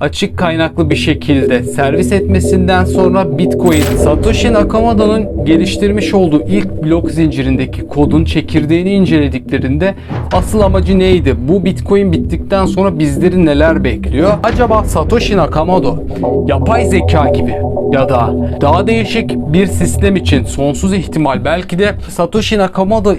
açık kaynaklı bir şekilde servis etmesinden sonra Bitcoin Satoshi Nakamoto'nun geliştirmiş olduğu ilk blok zincirindeki kodun çekirdeğini incelediklerinde asıl amacı neydi? Bu Bitcoin bittikten sonra bizleri neler bekliyor? Acaba Satoshi Nakamoto yapay zeka gibi ya da daha değişik bir sistem için sonsuz ihtimal belki de Satoshi Nakamoto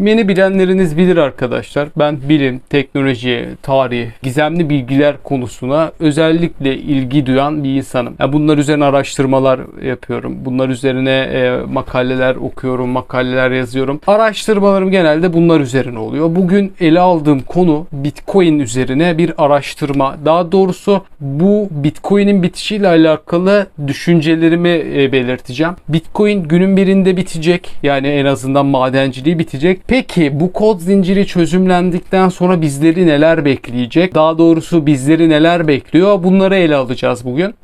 Beni bilenleriniz bilir arkadaşlar. Ben bilim, teknoloji, tarih, gizemli bilgiler konusuna özellikle ilgi duyan bir insanım. Ya bunlar üzerine araştırmalar yapıyorum. Bunlar üzerine e, makaleler okuyorum, makaleler yazıyorum. Araştırmalarım genelde bunlar üzerine oluyor. Bugün ele aldığım konu Bitcoin üzerine bir araştırma. Daha doğrusu bu Bitcoin'in bitişiyle alakalı düşüncelerimi e, belirteceğim. Bitcoin günün birinde bitecek. Yani en azından madenciliği bitecek. Peki bu kod zinciri çözümlendikten sonra bizleri neler bekleyecek? Daha doğrusu bizleri neler bekliyor? Bunları ele alacağız bugün.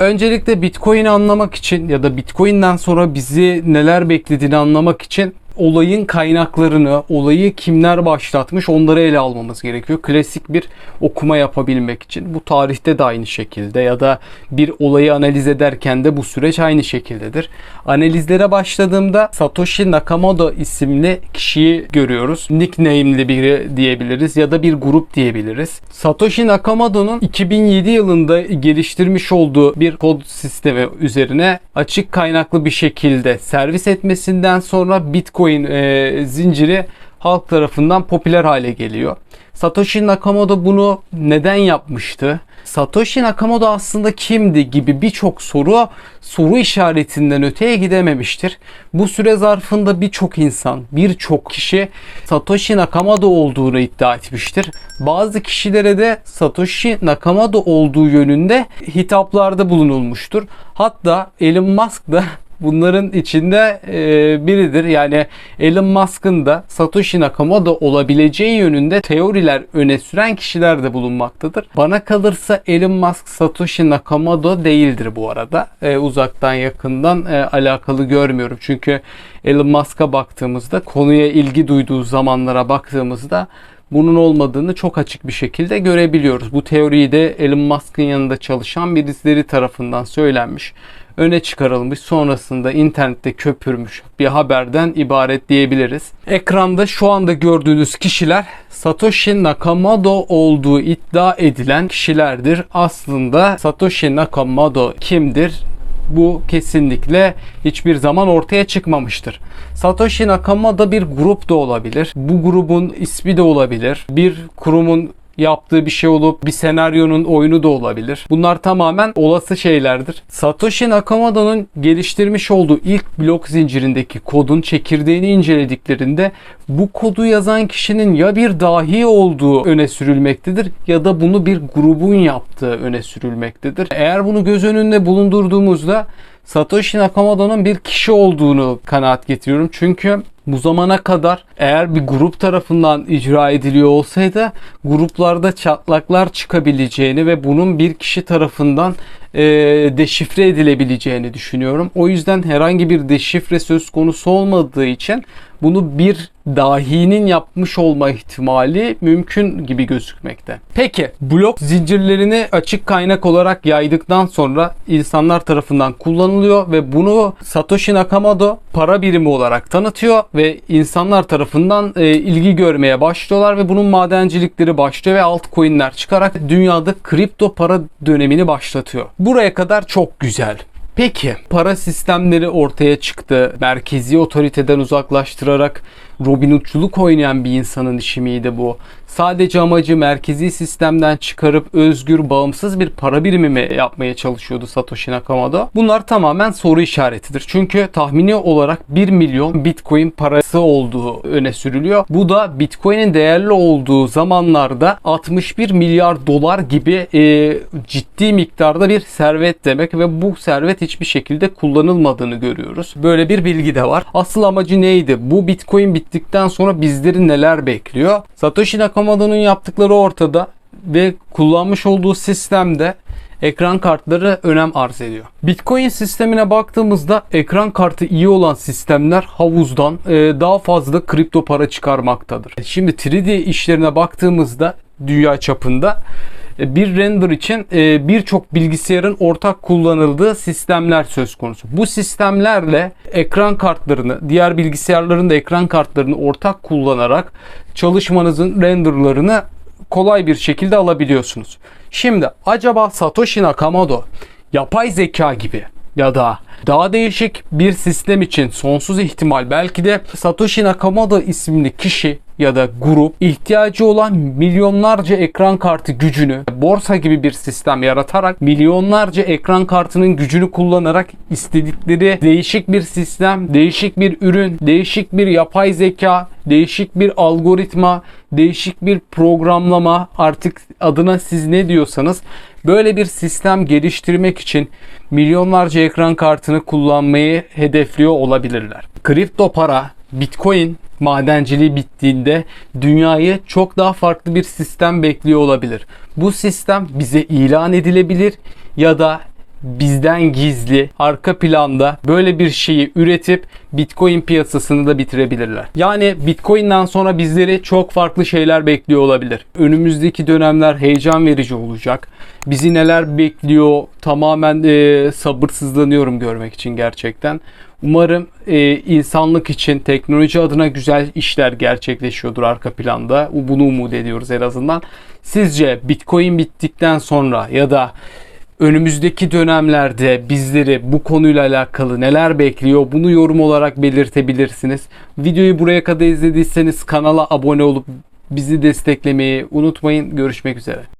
Öncelikle Bitcoin'i anlamak için ya da Bitcoin'den sonra bizi neler beklediğini anlamak için olayın kaynaklarını, olayı kimler başlatmış onları ele almamız gerekiyor. Klasik bir okuma yapabilmek için. Bu tarihte de aynı şekilde ya da bir olayı analiz ederken de bu süreç aynı şekildedir. Analizlere başladığımda Satoshi Nakamoto isimli kişiyi görüyoruz. Nickname'li biri diyebiliriz ya da bir grup diyebiliriz. Satoshi Nakamoto'nun 2007 yılında geliştirmiş olduğu bir kod sistemi üzerine açık kaynaklı bir şekilde servis etmesinden sonra Bitcoin e, zinciri halk tarafından popüler hale geliyor. Satoshi Nakamoto bunu neden yapmıştı? Satoshi Nakamoto aslında kimdi gibi birçok soru soru işaretinden öteye gidememiştir. Bu süre zarfında birçok insan, birçok kişi Satoshi Nakamoto olduğunu iddia etmiştir. Bazı kişilere de Satoshi Nakamoto olduğu yönünde hitaplarda bulunulmuştur. Hatta Elon Musk da bunların içinde e, biridir. Yani Elon Musk'ın da Satoshi Nakamoto olabileceği yönünde teoriler öne süren kişiler de bulunmaktadır. Bana kalırsa Elon Musk Satoshi Nakamoto değildir bu arada. E, uzaktan yakından e, alakalı görmüyorum. Çünkü Elon Musk'a baktığımızda konuya ilgi duyduğu zamanlara baktığımızda bunun olmadığını çok açık bir şekilde görebiliyoruz. Bu teoriyi de Elon Musk'ın yanında çalışan birisi tarafından söylenmiş öne çıkarılmış sonrasında internette köpürmüş bir haberden ibaret diyebiliriz. Ekranda şu anda gördüğünüz kişiler Satoshi Nakamoto olduğu iddia edilen kişilerdir. Aslında Satoshi Nakamoto kimdir? bu kesinlikle hiçbir zaman ortaya çıkmamıştır. Satoshi Nakamoto bir grup da olabilir. Bu grubun ismi de olabilir. Bir kurumun yaptığı bir şey olup bir senaryonun oyunu da olabilir. Bunlar tamamen olası şeylerdir. Satoshi Nakamoto'nun geliştirmiş olduğu ilk blok zincirindeki kodun çekirdeğini incelediklerinde bu kodu yazan kişinin ya bir dahi olduğu öne sürülmektedir ya da bunu bir grubun yaptığı öne sürülmektedir. Eğer bunu göz önünde bulundurduğumuzda Satoshi Nakamoto'nun bir kişi olduğunu kanaat getiriyorum. Çünkü bu zamana kadar eğer bir grup tarafından icra ediliyor olsaydı gruplarda çatlaklar çıkabileceğini ve bunun bir kişi tarafından e, deşifre edilebileceğini düşünüyorum. O yüzden herhangi bir deşifre söz konusu olmadığı için bunu bir dahinin yapmış olma ihtimali mümkün gibi gözükmekte. Peki blok zincirlerini açık kaynak olarak yaydıktan sonra insanlar tarafından kullanılıyor ve bunu Satoshi Nakamoto para birimi olarak tanıtıyor ve insanlar tarafından e, ilgi görmeye başlıyorlar ve bunun madencilikleri başlıyor ve altcoin'ler çıkarak dünyada kripto para dönemini başlatıyor. Buraya kadar çok güzel. Peki para sistemleri ortaya çıktı. Merkezi otoriteden uzaklaştırarak Robin Hood'culuk oynayan bir insanın işi miydi bu? Sadece amacı merkezi sistemden çıkarıp özgür, bağımsız bir para birimi mi yapmaya çalışıyordu Satoshi Nakamoto? Bunlar tamamen soru işaretidir. Çünkü tahmini olarak 1 milyon Bitcoin parası olduğu öne sürülüyor. Bu da Bitcoin'in değerli olduğu zamanlarda 61 milyar dolar gibi e, ciddi miktarda bir servet demek ve bu servet hiçbir şekilde kullanılmadığını görüyoruz. Böyle bir bilgi de var. Asıl amacı neydi? Bu Bitcoin bittikten sonra bizleri neler bekliyor? Satoshi Nakamoto'nun yaptıkları ortada ve kullanmış olduğu sistemde ekran kartları önem arz ediyor. Bitcoin sistemine baktığımızda ekran kartı iyi olan sistemler havuzdan e, daha fazla kripto para çıkarmaktadır. Şimdi 3D işlerine baktığımızda dünya çapında bir render için e, birçok bilgisayarın ortak kullanıldığı sistemler söz konusu. Bu sistemlerle ekran kartlarını, diğer bilgisayarların da ekran kartlarını ortak kullanarak çalışmanızın renderlarını kolay bir şekilde alabiliyorsunuz. Şimdi acaba Satoshi Nakamoto yapay zeka gibi ya da daha değişik bir sistem için sonsuz ihtimal belki de Satoshi Nakamoto isimli kişi ya da grup ihtiyacı olan milyonlarca ekran kartı gücünü borsa gibi bir sistem yaratarak milyonlarca ekran kartının gücünü kullanarak istedikleri değişik bir sistem, değişik bir ürün, değişik bir yapay zeka, değişik bir algoritma, değişik bir programlama artık adına siz ne diyorsanız böyle bir sistem geliştirmek için milyonlarca ekran kartını kullanmayı hedefliyor olabilirler. Kripto para, Bitcoin madenciliği bittiğinde dünyayı çok daha farklı bir sistem bekliyor olabilir. Bu sistem bize ilan edilebilir ya da bizden gizli arka planda böyle bir şeyi üretip Bitcoin piyasasını da bitirebilirler. Yani Bitcoin'den sonra bizleri çok farklı şeyler bekliyor olabilir. Önümüzdeki dönemler heyecan verici olacak. Bizi neler bekliyor tamamen e, sabırsızlanıyorum görmek için gerçekten. Umarım e, insanlık için teknoloji adına güzel işler gerçekleşiyordur arka planda. Bunu umut ediyoruz en azından. Sizce Bitcoin bittikten sonra ya da önümüzdeki dönemlerde bizleri bu konuyla alakalı neler bekliyor bunu yorum olarak belirtebilirsiniz. Videoyu buraya kadar izlediyseniz kanala abone olup bizi desteklemeyi unutmayın. Görüşmek üzere.